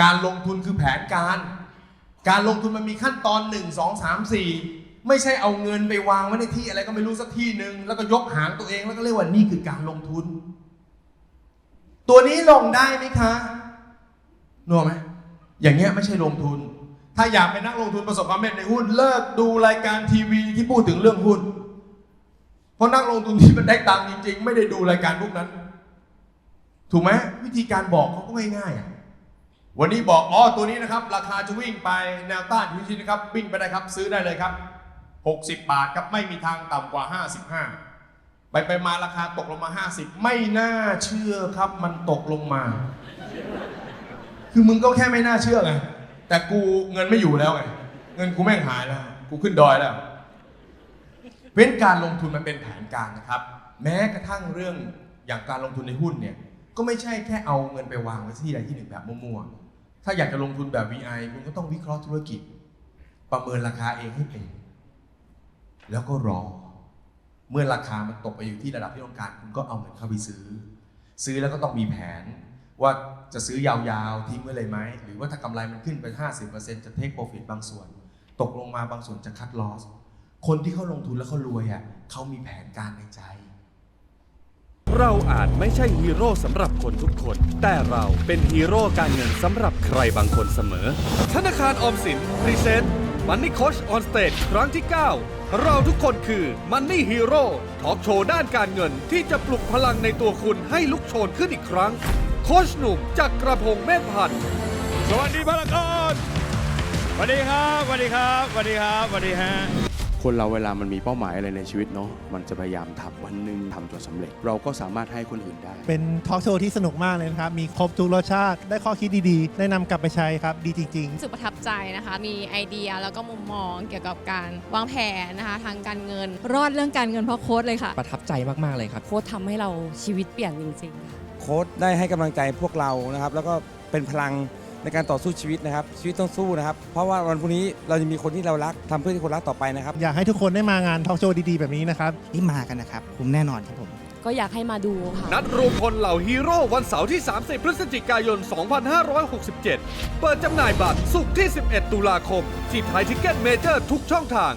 การลงทุนคือแผนการ การลงทุนมันมีขั้นตอน 1 2 3 4 ไม่ใช่เอาเงินไปวางไว้ในที่อะไรก็ไม่รู้สักที่หนึ่งแล้วก็ยกหางตัวเองแล้วก็เรียกว่านี่คือการลงทุน ตัวนี้ลงได้ไหมคะนึกออกไหมอย่างเงี้ยไม่ใช่ลงทุน ถ้าอยากเป็นนักลงทุนประสบความสำเร็จในหุ้นเลิกดูรายการทีวีที่พูดถึงเรื่องหุ้น เพราะนักลงทุนที่มันได้ตังค์จริง ๆ ไม่ได้ดูรายการพวกนั้น ถูกไหมวิธีการบอกเขาก็ง่ายๆอะ วันนี้บอกอ๋อตัวนี้นะครับ ราคาจะวิ่งไปแนวต้านอยู่ที่นะครับ วิ่งไปได้ครับ ซื้อได้เลยครับ 60 บาทครับไม่มีทางต่ำกว่า 55 ไปไปมาราคาตกลงมา 50 ไม่น่าเชื่อครับ มันตกลงมา คือมึงก็แค่ไม่น่าเชื่อไงแต่กูเงินไม่อยู่แล้วไงเงินกูแม่งหายแล้ว กูขึ้นดอยแล้วเพราะฉะนั้นการลงทุนมันเป็นแผนการนะครับ แม้กระทั่งเรื่องอย่างการลงทุนในหุ้นเนี่ยก็ไม่ใช่แค่เอาเงินไปวางไว้ที่ใดที่หนึ่งแบบมั่วๆ ถ้าอยากจะลงทุนแบบ VI คุณก็ต้องวิเคราะห์ธุรกิจ ประเมินราคาเองให้เป็น แล้วก็รอ เมื่อราคามันตกไปอยู่ที่ระดับที่ต้องการ คุณก็เอาเงินเข้าไปซื้อ ซื้อแล้วก็ต้องมีแผน ว่าจะซื้อยาวๆ ทิ้งไว้เลยไหม หรือว่าถ้ากำไรมันขึ้นไป 50%จะเทคโปรฟิตบางส่วน ตกลงมาบางส่วนจะคัดลอส คนที่เขาลงทุนแล้วเขารวยอะเขามีแผนการในใจ เราอาจไม่ใช่ฮีโร่สำหรับคนทุกคน แต่เราเป็นฮีโร่การเงินสำหรับใครบางคนเสมอ ธนาคารออมสินพรีเซนต์มันนี่โคชออนสเตจครั้งที่ 9 เราทุกคนคือมันนี่ฮีโร่ทอล์กโชว์ด้านการเงินที่จะปลุกพลังในตัวคุณให้ลุกโชนขึ้นอีกครั้ง โคชหนุ่มจากกระพงเมธพันธ์สวัสดีพารกอนสวัสดีครับสวัสดีครับสวัสดีครับสวัสดีฮะ คนเราเวลามันมีเป้าหมายอะไรในชีวิตเนาะมันจะพยายามทำวันหนึ่งทำจนสำเร็จ เราก็สามารถให้คนอื่นได้ เป็นทอล์กโชว์ที่สนุกมากเลยนะครับ มีครบทุกรสชาติได้ข้อคิดดีๆ ได้นำกลับไปใช้ครับ ดีจริง ๆ รู้สึกประทับใจนะคะ มีไอเดียแล้วก็มุมมองเกี่ยวกับการวางแผนนะคะ ทางการเงิน รอดเรื่องการเงินเพราะโค้ดเลยค่ะ ประทับใจมาก ๆ เลยครับ โค้ดทำให้เราชีวิตเปลี่ยนจริงๆค่ะ โค้ดได้ให้กำลังใจพวกเรานะครับ แล้วก็เป็นพลัง ในการต่อสู้ชีวิตนะครับ ชีวิตต้องสู้นะครับ เพราะว่าวันพรุ่งนี้เราจะมีคนที่เรารักทำเพื่อที่คนรักต่อไปนะครับ อยากให้ทุกคนได้มางานทอล์กโชว์ดีๆ แบบนี้นะครับรีบมากันนะครับ คุ้มแน่นอนครับผม ก็อยากให้มาดูค่ะ นัดรวมพลเหล่าฮีโร่วันเสาร์ที่ 30 พฤศจิกายน 2567 เปิดจำหน่ายบัตรสุกร์ที่ 11 ตุลาคม ที่ไทยทิกเก็ตเมเจอร์ทุกช่องทาง